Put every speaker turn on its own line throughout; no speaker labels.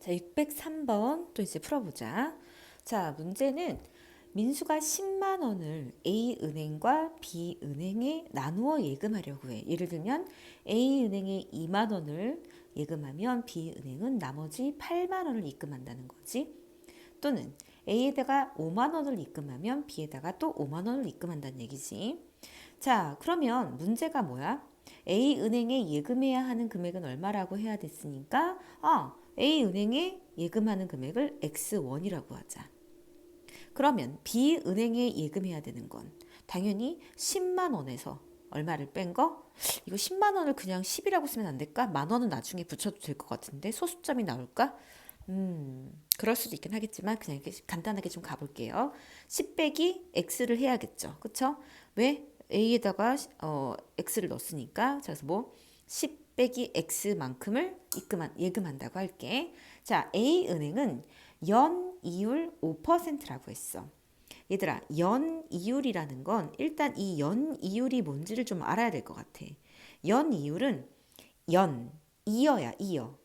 자, 603번 또 이제 풀어보자. 자, 문제는 민수가 10만 원을 A 은행과 B 은행에 나누어 예금하려고 해. 예를 들면 A 은행에 2만 원을 예금하면 B 은행은 나머지 8만 원을 입금한다는 거지. 또는 A에다가 5만 원을 입금하면 B에다가 또 5만 원을 입금한다는 얘기지. 자, 그러면 문제가 뭐야? A 은행에 예금해야 하는 금액은 얼마라고 해야 됐으니까 아, A 은행에 예금하는 금액을 X1이라고 하자. 그러면 B 은행에 예금해야 되는 건 당연히 10만 원에서 얼마를 뺀 거? 이거 10만 원을 그냥 10이라고 쓰면 안 될까? 만 원은 나중에 붙여도 될 것 같은데 소수점이 나올까? 음, 그럴 수도 있긴 하겠지만 그냥 이렇게 간단하게 좀 가볼게요. 10 빼기 x를 해야겠죠. 그쵸? 왜? a에다가 어, x를 넣었으니까 자, 그래서 뭐10 빼기 x만큼을 입금한, 예금한다고 할게. 자, A 은행은 연 이율 5%라고 했어. 얘들아, 연 이율이라는 건 일단 이 연 이율이 뭔지를 좀 알아야 될 것 같아. 연 이율은 연, 이어야, 이어.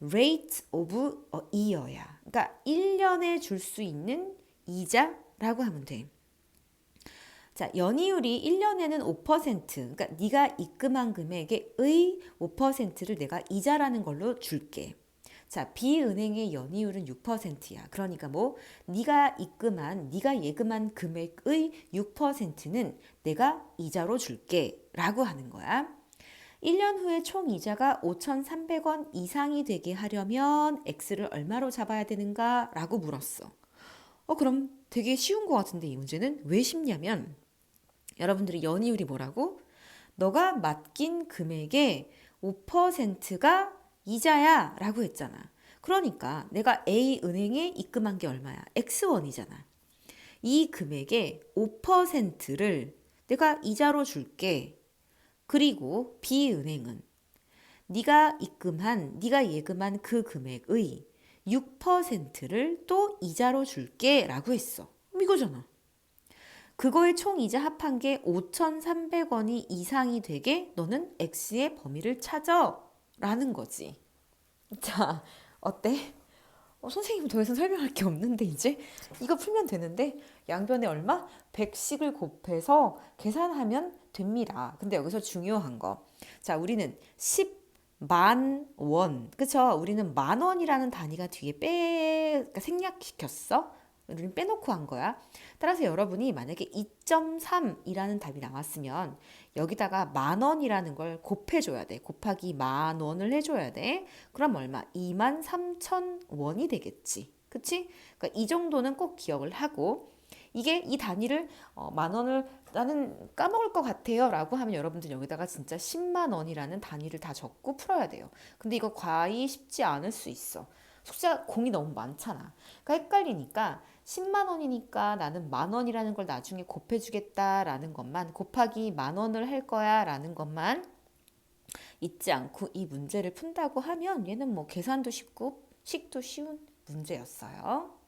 rate of a year야. 그러니까 1년에 줄 수 있는 이자라고 하면 돼. 자, 연이율이 1년에는 5%, 그러니까 네가 입금한 금액의 5%를 내가 이자라는 걸로 줄게. 자, B은행의 연이율은 6%야. 그러니까 뭐 네가 입금한, 네가 예금한 금액의 6%는 내가 이자로 줄게라고 하는 거야. 1년 후에 총 이자가 5,300원 이상이 되게 하려면 X를 얼마로 잡아야 되는가? 라고 물었어. 어, 그럼 되게 쉬운 것 같은데 이 문제는 왜 쉽냐면 여러분들이 연이율이 뭐라고? 너가 맡긴 금액의 5%가 이자야 라고 했잖아. 그러니까 내가 A 은행에 입금한 게 얼마야? X1이잖아. 이 금액의 5%를 내가 이자로 줄게. 그리고 B 은행은 네가 입금한 네가 예금한 그 금액의 6%를 또 이자로 줄게 라고 했어. 이거잖아. 그거의 총 이자 합한 게 5,300원이 이상이 되게 너는 X의 범위를 찾아 라는 거지. 자, 어때? 어, 선생님 더 이상 설명할 게 없는데 이제 이거 풀면 되는데 양변에 얼마? 100씩을 곱해서 계산하면 됩니다. 근데 여기서 중요한 거. 자, 우리는 10 만 원. 그쵸? 우리는 만 원이라는 단위가 뒤에 빼, 그러니까 생략시켰어. 우리는 빼놓고 한 거야. 따라서 여러분이 만약에 2.3이라는 답이 나왔으면 여기다가 만 원이라는 걸 곱해줘야 돼. 곱하기 만 원을 해줘야 돼. 그럼 얼마? 2만 3천 원이 되겠지. 그치? 그러니까 이 정도는 꼭 기억을 하고 이게 이 단위를 어, 만 원을 나는 까먹을 것 같아요 라고 하면 여러분들 여기다가 진짜 10만 원이라는 단위를 다 적고 풀어야 돼요. 근데 이거 과히 쉽지 않을 수 있어. 숙제가 공이 너무 많잖아. 그러니까 헷갈리니까 10만 원이니까 나는 만 원이라는 걸 나중에 곱해주겠다라는 것만 곱하기 만 원을 할 거야라는 것만 잊지 않고 이 문제를 푼다고 하면 얘는 뭐 계산도 쉽고 식도 쉬운 문제였어요.